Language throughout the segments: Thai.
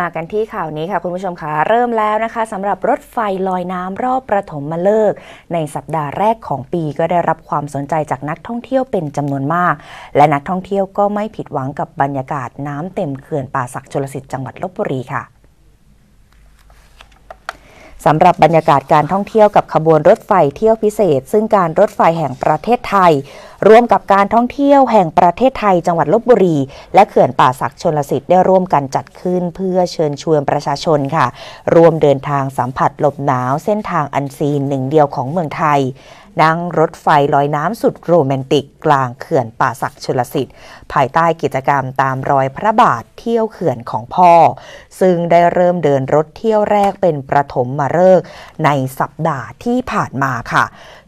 มากันที่ข่าวนี้ค่ะคุณผู้ชมคะเริ่มแล้วนะคะสำหรับรถไฟลอยน้ำรอบประถมมาเลิก ในสัปดาห์แรกของปีก็ได้รับความสนใจจากนักท่องเที่ยวเป็นจำนวนมาก และนักท่องเที่ยวก็ไม่ผิดหวังกับบรรยากาศน้ำเต็มเขื่อนป่าศักดิ์ชลสิทธิ์จังหวัดลบบุรีค่ะ สำหรับบรรยากาศการท่องเที่ยวกับขบวนรถไฟเที่ยวพิเศษ ซึ่งการรถไฟแห่งประเทศไทย ร่วมกับการท่องเที่ยวแห่งประเทศไทย จังหวัดลบบุรี และเขื่อนป่าศักดิ์ชนลสิทธิ์ได้ร่วมกันจัดขึ้น เพื่อเชิญชวนประชาชนค่ะ ร่วมเดินทางสัมผัสลมหนาวเส้นทางอันซีนหนึ่งเดียวของเมืองไทย นั่งรถไฟลอยน้ำสุดโรแมนติกกลางเขื่อนป่าศักชลสิทธิ์ ภายใต้กิจกรรมตามรอยพระบาทเที่ยวเขื่อนของพ่อ ซึ่งได้เริ่มเดินรถเที่ยวแรกเป็นประถมมาฤกษ์ในสัปดาห์ที่ผ่านมาค่ะ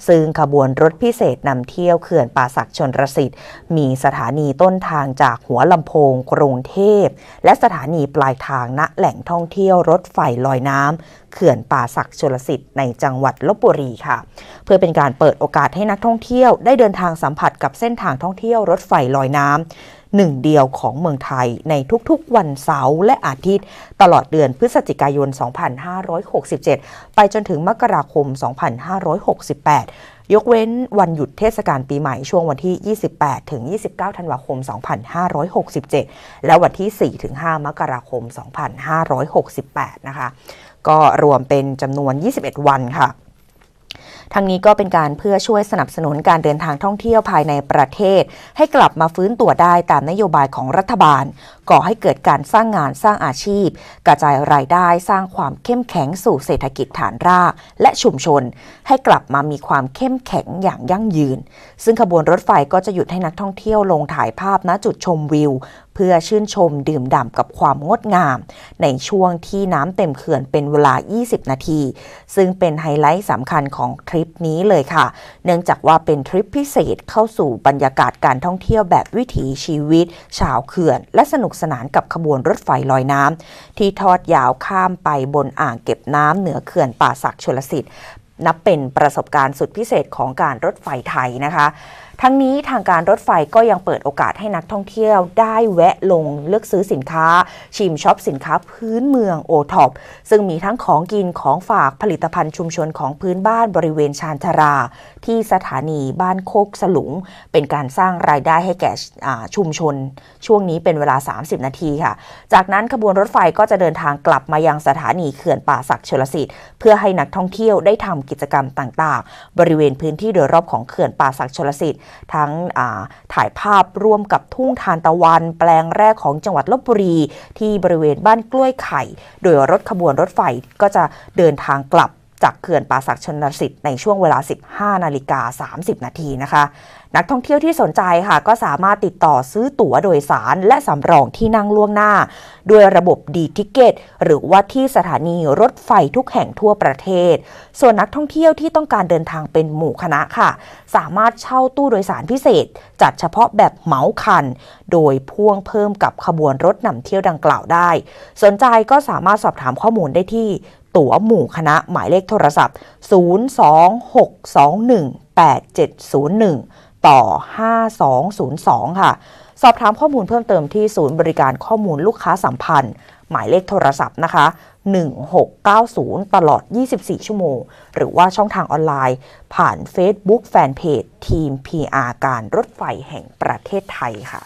ซึ่งขบวนรถพิเศษนำเที่ยวเขื่อนป่าศักชนรสิทธิ์ มีสถานีต้นทางจากหัวลำโพงกรุงเทพ และสถานีปลายทางณแหล่งท่องเที่ยวรถไฟลอยน้ำเขื่อนป่าศักชลสิทธิ์ในจังหวัดลบบุรีค่ะ เพื่อเป็นการเปิดโอกาสให้นักท่องเที่ยวได้เดินทางสัมผัสกับเส้นทางท่องเที่ยวรถไฟลอยน้ำหนึ่งเดียวของเมืองไทยในทุกๆ วันเสาร์และอาทิตย์ ตลอดเดือนพฤศจิกายน 2567 ไปจนถึงมกราคม 2568ยกเว้นวันหยุดเทศกาลปีใหม่ช่วงวันที่ 28 ถึง 29 ธันวาคม 2567 และวันที่ 4 ถึง 5 มกราคม 2568 นะคะ ก็รวมเป็นจำนวน 21 วันค่ะ ทั้งนี้ก็เป็นการเพื่อช่วยสนับสนุนการเดินทางท่องเที่ยวภายในประเทศ ให้กลับมาฟื้นตัวได้ตามนโยบายของรัฐบาล ก่อให้เกิดการสร้างงานสร้างอาชีพ กระจายรายได้สร้างความเข้มแข็งสู่เศรษฐกิจฐานราก และชุมชน ให้กลับมามีความเข้มแข็งอย่างยั่งยืน ซึ่งขบวนรถไฟก็จะหยุดให้นักท่องเที่ยวลงถ่ายภาพณจุดชมวิว เพื่อชื่นชมดื่มด่ำกับความงดงาม ในช่วงที่น้ำเต็มเขื่อนเป็นเวลา 20 นาที ซึ่งเป็นไฮไลท์สำคัญของทริปนี้เลยค่ะ เนื่องจากว่าเป็นทริปพิเศษเข้าสู่บรรยากาศการท่องเที่ยวแบบวิถีชีวิต ชาวเขื่อน และสนุกสนานกับขบวนรถไฟลอยน้ำที่ทอดยาวข้ามไปบนอ่างเก็บน้ำเหนือเขื่อนป่าศักดิ์ชลสิทธิ์นับเป็นประสบการณ์สุดพิเศษของการรถไฟไทยนะคะ ทั้งนี้ทางการรถไฟก็ยังเปิดโอกาสให้นักท่องเที่ยวได้แวะลงเลือกซื้อสินค้า ชิมช็อปสินค้าพื้นเมืองโอท็อปซึ่งมีทั้งของกินของฝากผลิตภัณฑ์ชุมชนของพื้นบ้านบริเวณชานชารา ที่สถานีบ้านโคกสลุง เป็นการสร้างรายได้ให้แก่ชุมชน ช่วงนี้เป็นเวลา 30 นาทีค่ะ จากนั้นขบวนรถไฟก็จะเดินทางกลับมายังสถานีเขื่อนป่าศักดิ์ชลสิทธิ์เพื่อให้นักท่องเที่ยวได้ทำกิจกรรมต่างๆ บริเวณพื้นที่โดยรอบของเขื่อนป่าศักดิ์ชลสิทธิ์ทั้งถ่ายภาพร่วมกับทุ่งทานตะวัน แปลงแรกของจังหวัดลบบุรี ที่บริเวณบ้านกล้วยไข่ โดยรถขบวนรถไฟก็จะเดินทางกลับ จากเขื่อนป่าศักชนสิทธิ์ในช่วงเวลา 15 นาฬิกา 30 นาทีนะคะ นักท่องเที่ยวที่สนใจค่ะก็สามารถติดต่อซื้อตั๋วโดยสารและสำรองที่นั่งล่วงหน้า ด้วยระบบดีทิเกต หรือว่าที่สถานีรถไฟทุกแห่งทั่วประเทศ ส่วนนักท่องเที่ยวที่ต้องการเดินทางเป็นหมู่คณะค่ะ สามารถเช่าตู้โดยสารพิเศษ จัดเฉพาะแบบเหมาคัน โดยพ่วงเพิ่มกับขบวนรถนำเที่ยวดังกล่าวได้ สนใจก็สามารถสอบถามข้อมูลได้ที่ ตั๋วหมู่คณะหมายเลขโทรศัพท์ 026218701 ต่อ 5202 ค่ะ สอบถามข้อมูลเพิ่มเติมที่ศูนย์บริการข้อมูลลูกค้าสัมพันธ์ หมายเลขโทรศัพท์นะคะ 1690 ตลอด 24 ชั่วโมง หรือว่าช่องทางออนไลน์ ผ่าน Facebook Fanpage ทีม PR การรถไฟแห่งประเทศไทยค่ะ